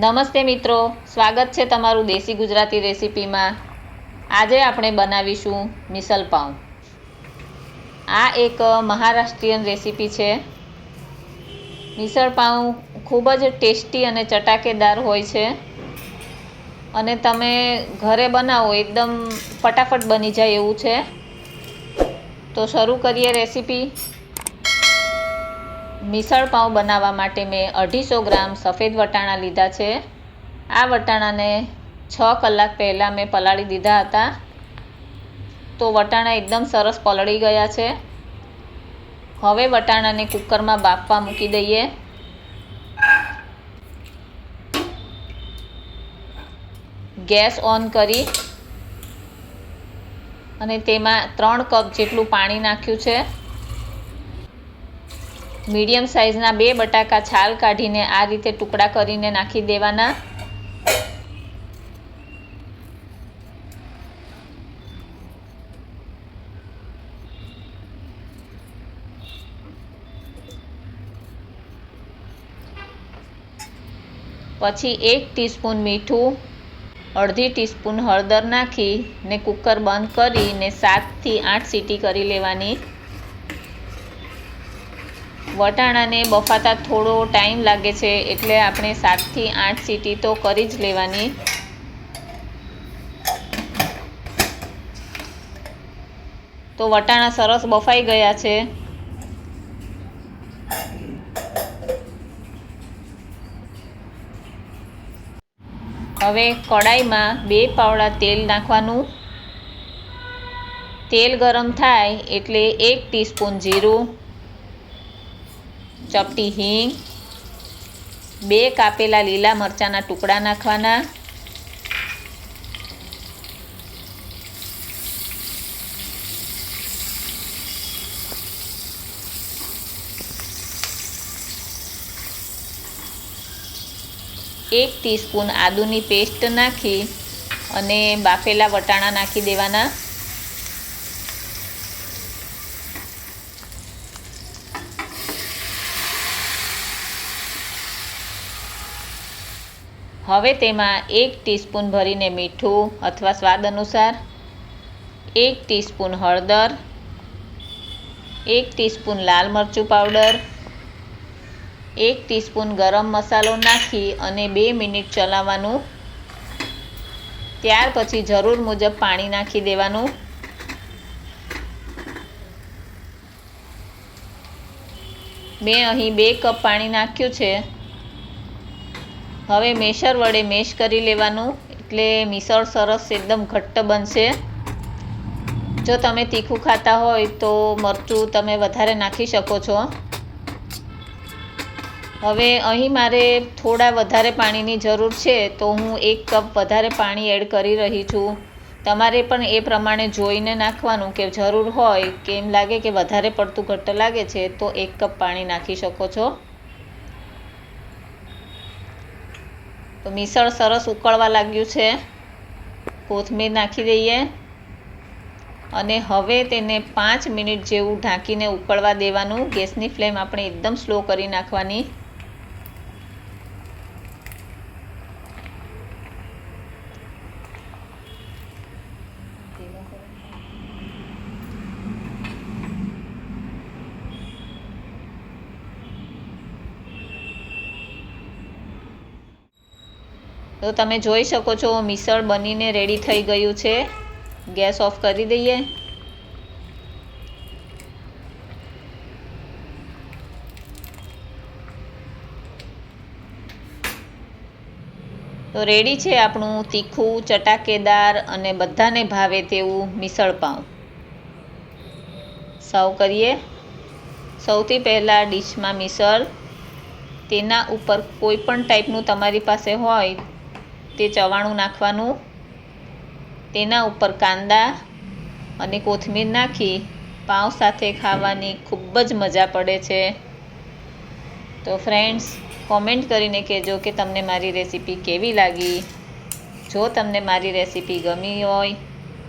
નમસ્તે મિત્રો, સ્વાગત છે તમારું દેશી ગુજરાતી રેસીપીમાં. આજે આપણે બનાવીશું મિસલ પાઉં. આ એક મહારાષ્ટ્રીયન રેસીપી છે. મિસળ પાઉં ખૂબ જ ટેસ્ટી અને ચટાકેદાર હોય છે. અને તમે ઘરે બનાવો, એકદમ ફટાફટ બની જાય એવું છે. તો શરૂ કરીએ રેસીપી. મિસળ પાઉં બનાવવા માટે મેં અઢીસો ગ્રામ સફેદ વટાણા લીધા છે. આ વટાણાને છ કલાક પહેલાં મેં પલાળી દીધા હતા. તો વટાણા એકદમ સરસ પલળી ગયા છે. હવે વટાણાને કુકરમાં બાફવા મૂકી દઈએ. ગેસ ઓન કરી અને તેમાં ત્રણ કપ જેટલું પાણી નાખ્યું છે. મીડિયમ સાઇઝના બે બટાકા છાલ કાઢીને આ રીતે ટુકડા કરીને નાખી દેવાના. પછી એક ટીસ્પૂન મીઠું, અડધી ટીસ્પૂન હળદર નાખી ને કુકર બંધ કરીને સાતથી આઠ સીટી કરી લેવાની. વટાણાને બફાતા થોડો ટાઈમ લાગે છે એટલે આપણે સાતથી આઠ સીટી તો કરી જ લેવાની. તો વટાણા સરસ બફાઈ ગયા છે. હવે કડાઈમાં બે પાવડા તેલ નાખવાનું. તેલ ગરમ થાય એટલે એક ટીસ્પૂન જીરું. ચપટી હિંગ, બે કાપેલા લીલા મરચાંના ટુકડા નાખવાના, એક ટીસ્પૂન આદુની પેસ્ટ નાખી અને બાફેલા વટાણા નાખી દેવાના. હવે તેમાં એક ટીસ્પૂન ભરીને મીઠું અથવા સ્વાદ અનુસાર, એક ટીસ્પૂન હળદર, એક ટીસ્પૂન લાલ મરચું પાવડર, એક ટીસ્પૂન ગરમ મસાલો નાખી અને બે મિનિટ ચલાવવાનું. ત્યાર પછી જરૂર મુજબ પાણી નાખી દેવાનું. મેં અહીં બે કપ પાણી નાખ્યું છે. હવે મેશર વડે મેશ કરી લેવાનું, એટલે મિસળ સરસ એકદમ ઘટ્ટ બનશે. જો તમે તીખું ખાતા હોય તો મરચું તમે વધારે નાખી શકો છો. હવે અહીં મારે થોડા વધારે પાણીની જરૂર છે, તો હું એક કપ વધારે પાણી એડ કરી રહી છું. તમારે પણ એ પ્રમાણે જોઈને નાખવાનું કે જરૂર હોય કે એમ લાગે કે વધારે પડતું ઘટ્ટ લાગે છે, તો એક કપ પાણી નાખી શકો છો. તો મિસળ સરસ ઉકળવા લાગ્યું છે. કોથમીર નાખી દઈએ. અને હવે તેને પાંચ મિનિટ જેવું ઢાંકીને ઉકળવા દેવાનું. ગેસની ફ્લેમ આપણે એકદમ સ્લો કરી નાખવાની. તો તમે જોઈ શકો છો, મિસળ બનીને રેડી થઈ ગયું છે. ગેસ ઓફ કરી દઈએ. તો રેડી છે આપણું તીખું, ચટાકેદાર અને બધાને ભાવે તેવું મિસળ પાઉં. સર્વ કરીએ. સૌથી પહેલાં ડીશમાં મિસળ. તેના ઉપર કોઈ પણ ટાઈપનું તમારી પાસે હોય તે ચવાણું નાખવાનું, તેના ઉપર કાંદા અને કોથમીર નાખી, પાઉં સાથે ખાવાની ખૂબ જ મજા પડે છે. તો ફ્રેન્ડ્સ કોમેન્ટ કરીને કહેજો કે તમને મારી રેસીપી કેવી લાગી. જો તમને મારી રેસીપી ગમી હોય,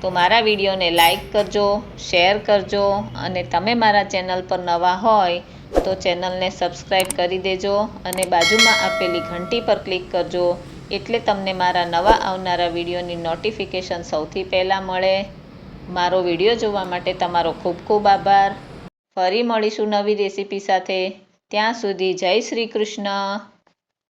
તો મારા વિડીયોને લાઈક કરજો શેર કરજો અને તમે મારા ચેનલ પર નવા હોય, તો ચેનલને સબસ્ક્રાઈબ કરી દેજો અને બાજુમાં આપેલી ઘંટી પર ક્લિક કરજો. એટલે તમને મારા નવા આવનારા વિડીયોની નોટિફિકેશન સૌથી પહેલાં મળે. મારો વીડિયો જોવા માટે તમારો ખૂબ ખૂબ આભાર. ફરી મળીશું નવી રેસીપી સાથે. ત્યાં સુધી જય શ્રી કૃષ્ણ.